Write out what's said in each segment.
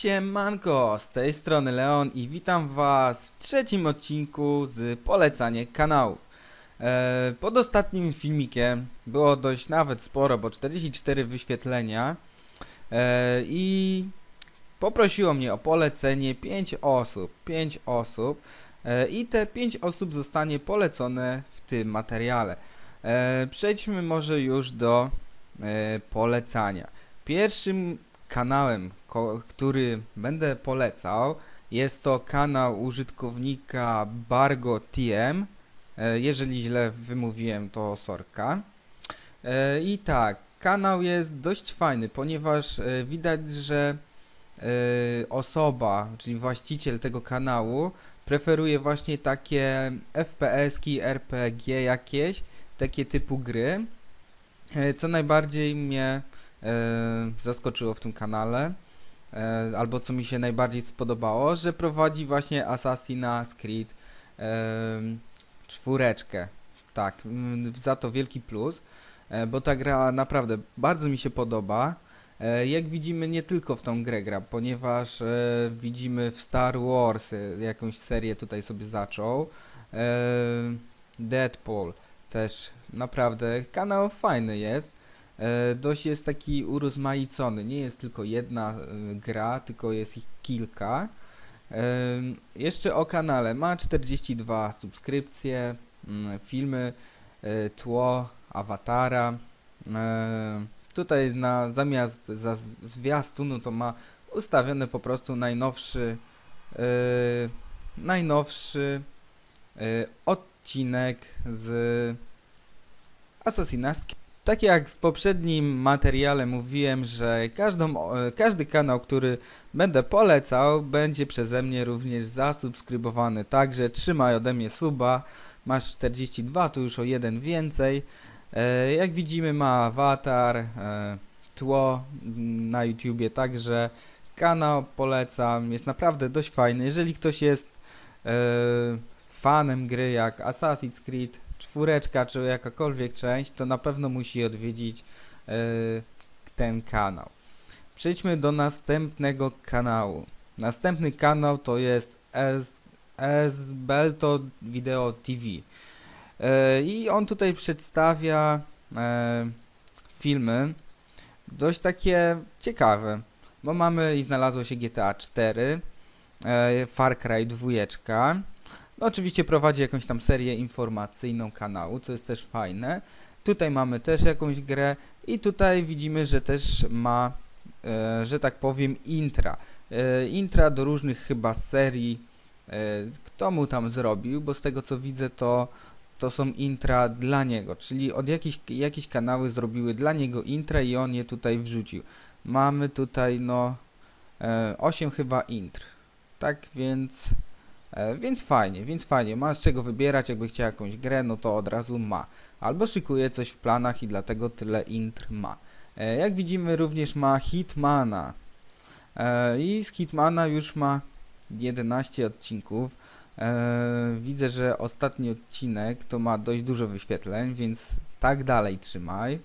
Siemanko, z tej strony Leon i witam was w trzecim odcinku z polecania kanałów. E, pod ostatnim filmikiem było dość nawet sporo, bo 44 wyświetlenia e, i poprosiło mnie o polecenie 5 osób, 5 osób e, i te 5 osób zostanie polecone w tym materiale. Przejdźmy może już do polecania. Pierwszym kanałem, który będę polecał, jest to kanał użytkownika Bargo TM. E, Jeżeli źle wymówiłem, to sorka. E, I tak, kanał jest dość fajny, ponieważ e, widać, że osoba, czyli właściciel tego kanału, preferuje właśnie takie FPS-ki, RPG jakieś, takie typu gry. Co najbardziej mnie zaskoczyło w tym kanale, e, albo co mi się najbardziej spodobało, że prowadzi właśnie Assassin's Creed e, czwóreczkę. Tak, mm, za to wielki plus, e, bo ta gra naprawdę bardzo mi się podoba. E, Jak widzimy, nie tylko w tą grę gra, ponieważ e, widzimy w Star Wars e, jakąś serię tutaj sobie zaczął. E, Deadpool też naprawdę kanał fajny jest. E, dość jest taki urozmaicony. Nie jest tylko jedna e, gra, tylko jest ich kilka. E, jeszcze o kanale. Ma 42 subskrypcje, mm, filmy, tło, awatara. Tutaj na, zamiast za zwiastunu to ma ustawiony po prostu najnowszy najnowszy odcinek z Assassina tak jak w poprzednim materiale mówiłem, że każdą, e, każdy kanał, który będę polecał, będzie przeze mnie również zasubskrybowany. Także trzymaj ode mnie suba. Masz 42, tu już o jeden więcej. E, jak widzimy ma awatar, e, tło na YouTubie, także kanał polecam. Jest naprawdę dość fajny. Jeżeli ktoś jest fanem gry jak Assassin's Creed, czwóreczka czy jakakolwiek część, to na pewno musi odwiedzić e, ten kanał. Przejdźmy do następnego kanału. Następny kanał to jest Esbelto Video TV. E, I on tutaj przedstawia e, filmy dość takie ciekawe, bo mamy i znalazło się GTA 4, e, Far Cry 2, no oczywiście prowadzi jakąś tam serię informacyjną kanału, co jest też fajne. Tutaj mamy też jakąś grę i tutaj widzimy, że też ma, e, że tak powiem, intra. E, intra do różnych chyba serii. E, kto mu tam zrobił, bo z tego co widzę to to są intra dla niego, czyli od jakichś jakieś kanały zrobiły dla niego intra i on je tutaj wrzucił. Mamy tutaj no e, 8 chyba intr. Tak więc E, więc fajnie, więc fajnie. Ma z czego wybierać, jakby chciał jakąś grę, no to od razu ma. Albo szykuje coś w planach i dlatego tyle intr ma. E, jak widzimy również ma Hitmana. E, I z Hitmana już ma 11 odcinków. E, widzę, że ostatni odcinek to ma dość dużo wyświetleń, więc tak dalej trzymaj.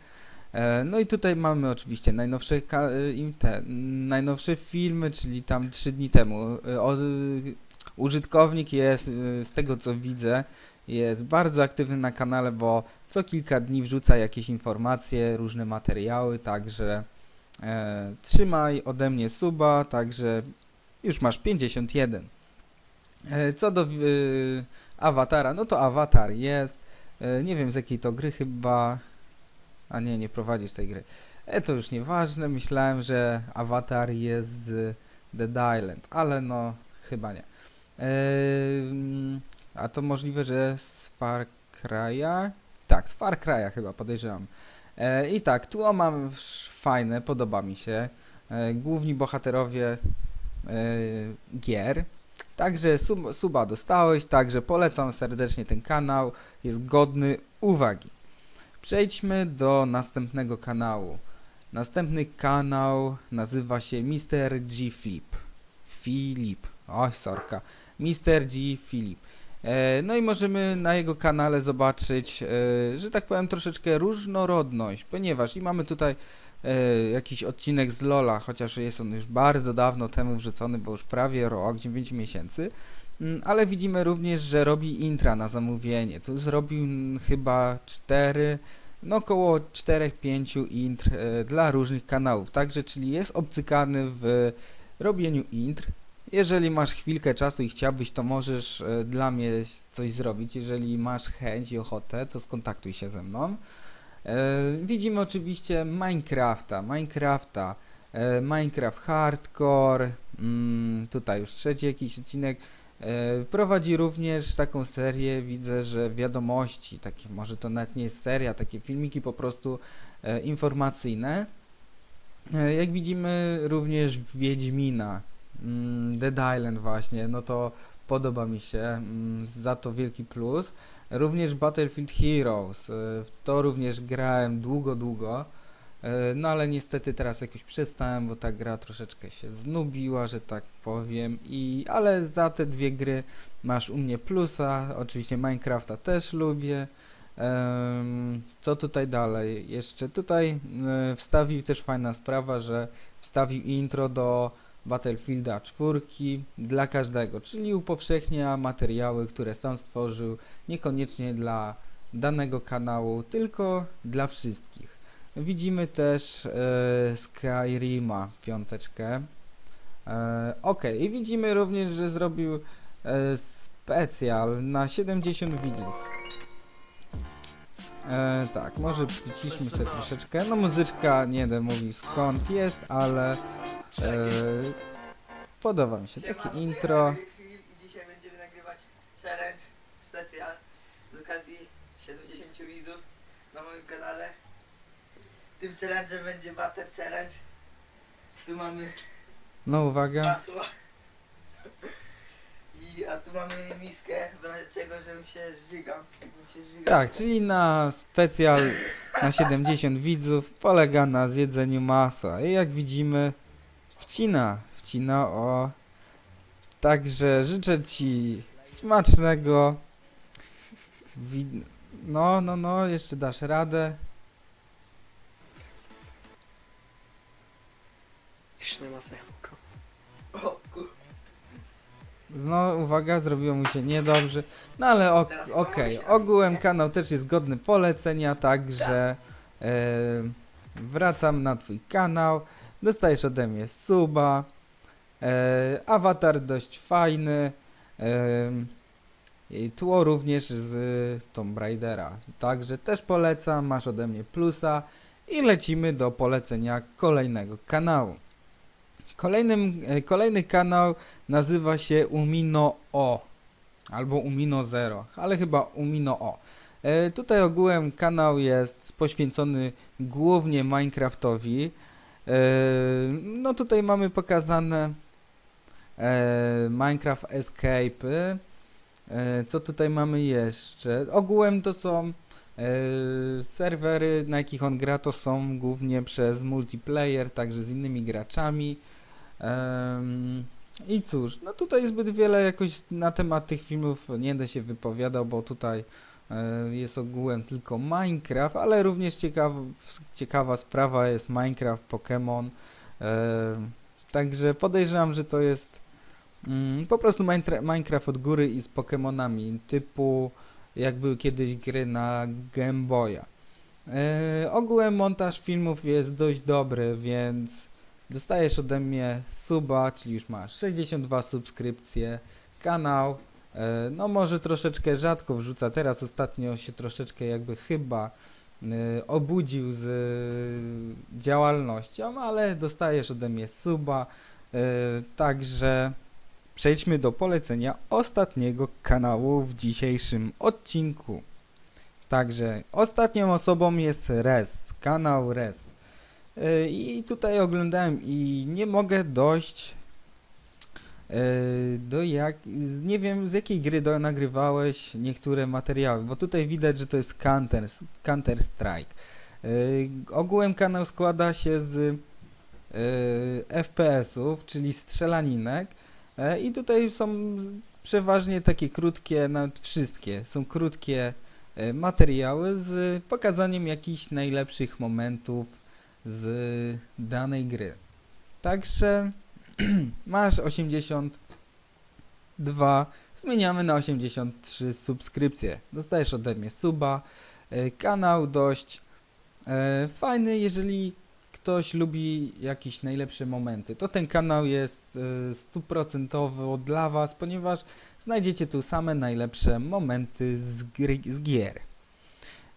E, No i tutaj mamy oczywiście najnowsze, e, te, najnowsze filmy, czyli tam 3 dni temu. E, Od, Użytkownik jest, y, z tego co widzę, jest bardzo aktywny na kanale, bo co kilka dni wrzuca jakieś informacje, różne materiały, także e, trzymaj ode mnie suba, także już masz 51. E, co do y, awatara, no to awatar jest, e, nie wiem z jakiej to gry chyba, a nie, nie prowadzisz tej gry. E, to już nieważne, myślałem, że awatar jest z Dead Island, ale no chyba nie. A to możliwe, że z Far Cry'a? Tak, z Far Cry'a chyba podejrzewam. E, I tak, tu mam fajne, podoba mi się. E, główni bohaterowie e, gier. Także sub, suba dostałeś, także polecam serdecznie ten kanał. Jest godny uwagi. Przejdźmy do następnego kanału. Następny kanał nazywa się Mr. G Flip. Filip. Oj, sorka. Mr. G. Philip. E, no i możemy na jego kanale zobaczyć, e, że tak powiem, troszeczkę różnorodność, ponieważ i mamy tutaj e, jakiś odcinek z Lola, chociaż jest on już bardzo dawno temu wrzucony, bo już prawie rok, 9 miesięcy. Mm, Ale widzimy również, że robi intra na zamówienie. Tu zrobił chyba 4, no około 4-5 intr dla różnych kanałów. Także, czyli jest obcykany w robieniu intr. Jeżeli masz chwilkę czasu i chciałbyś, to możesz e, dla mnie coś zrobić. Jeżeli masz chęć i ochotę, to skontaktuj się ze mną. E, widzimy oczywiście Minecrafta, Minecrafta, e, Minecraft Hardcore, mm, tutaj już trzeci jakiś odcinek. Prowadzi również taką serię, widzę, że wiadomości, takie, może to nawet nie jest seria, takie filmiki po prostu informacyjne. Jak widzimy również Wiedźmina, Dead Island właśnie, no to podoba mi się, mm, za to wielki plus. Również Battlefield Heroes, e, w to również grałem długo, długo. E, No ale niestety teraz jakoś przestałem, bo ta gra troszeczkę się znubiła, że tak powiem. I ale za te dwie gry masz u mnie plusa. Oczywiście Minecrafta też lubię. Co tutaj dalej? Jeszcze tutaj e, wstawił też fajna sprawa, że wstawił intro do Battlefielda 4 dla każdego, czyli upowszechnia materiały, które sam stworzył, niekoniecznie dla danego kanału, tylko dla wszystkich. Widzimy też e, Skyrima piąteczkę. E, ok, i widzimy również, że zrobił e, specjal na 70 widzów. E, tak, może wyciszmy sobie troszeczkę. No muzyczka nie będę mówił skąd jest, ale e, podoba mi się takie intro. i dzisiaj będziemy nagrywać challenge specjal z okazji 70 widzów na moim kanale. Tym challenge'em będzie Butter Challenge. Tu mamy No uwaga. I, a tu mamy miskę, w razie czego, żebym się żygał. Żebym się żygał. Tak, czyli na specjal na 70 widzów polega na zjedzeniu masła. I jak widzimy, wcina, wcina o. Także życzę Ci smacznego. Wi- no, no, no, jeszcze dasz radę. Masełko. O ku... No, uwaga, zrobiło mu się niedobrze. No ale ok- okej, ogółem kanał też jest godny polecenia, także e, wracam na twój kanał. Dostajesz ode mnie suba. E, awatar dość fajny. E, i tło również z Tomb Raidera. Także też polecam, masz ode mnie plusa i lecimy do polecenia kolejnego kanału. Kolejnym, e, kolejny kanał nazywa się Umino O albo Umino Zero, ale chyba Umino O. E, tutaj ogółem kanał jest poświęcony głównie Minecraftowi. E, no tutaj mamy pokazane e, Minecraft Escape. E, co tutaj mamy jeszcze? Ogółem to są e, serwery, na jakich on gra, to są głównie przez multiplayer, także z innymi graczami. I cóż, no tutaj zbyt wiele jakoś na temat tych filmów nie będę się wypowiadał, bo tutaj e, jest ogółem tylko Minecraft, ale również ciekaw, ciekawa sprawa jest Minecraft, Pokémon. Także podejrzewam, że to jest mm, po prostu Minecra- Minecraft od góry i z Pokémonami, typu jak były kiedyś gry na Game Boya. E, ogółem montaż filmów jest dość dobry, więc Dostajesz ode mnie suba, czyli już masz 62 subskrypcje, kanał, e, no może troszeczkę rzadko wrzuca, teraz ostatnio się troszeczkę jakby chyba e, obudził z e, działalnością, ale dostajesz ode mnie suba, także przejdźmy do polecenia ostatniego kanału w dzisiejszym odcinku. Także ostatnią osobą jest Res, kanał Res. E, I tutaj oglądałem i nie mogę dojść e, do jak... Nie wiem z jakiej gry do, nagrywałeś niektóre materiały, bo tutaj widać, że to jest Counter, Counter Strike. E, Ogółem kanał składa się z FPS-ów, czyli strzelaninek i tutaj są przeważnie takie krótkie, nawet wszystkie, są krótkie materiały z pokazaniem jakichś najlepszych momentów z danej gry. Także masz 82, zmieniamy na 83 subskrypcje. Dostajesz ode mnie suba, e, kanał dość e, fajny, jeżeli ktoś lubi jakieś najlepsze momenty, to ten kanał jest e, stuprocentowo dla Was, ponieważ znajdziecie tu same najlepsze momenty z, gry, z gier.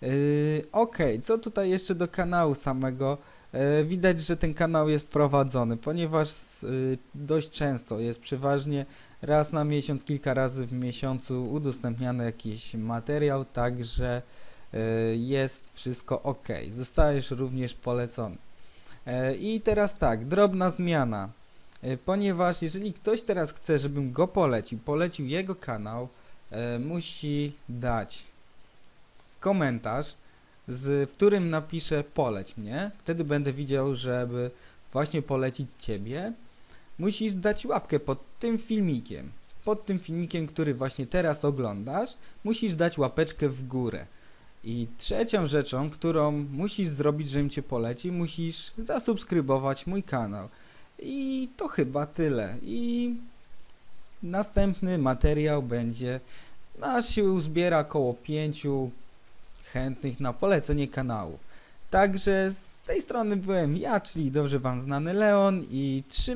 Yy, ok, co tutaj jeszcze do kanału samego? Yy, widać, że ten kanał jest prowadzony, ponieważ yy, dość często jest przeważnie raz na miesiąc, kilka razy w miesiącu udostępniany jakiś materiał, także jest wszystko ok. Zostajesz również polecony. I teraz tak, drobna zmiana. Ponieważ jeżeli ktoś teraz chce, żebym go polecił, polecił jego kanał, musi dać komentarz, z, w którym napisze poleć mnie. Wtedy będę widział, żeby właśnie polecić ciebie. Musisz dać łapkę pod tym filmikiem. Pod tym filmikiem, który właśnie teraz oglądasz, musisz dać łapeczkę w górę. I trzecią rzeczą, którą musisz zrobić, żebym cię polecił, musisz zasubskrybować mój kanał. I to chyba tyle. I następny materiał będzie. Nasz się uzbiera około pięciu chętnych na polecenie kanału. Także z tej strony byłem ja, czyli dobrze wam znany Leon i trzymaj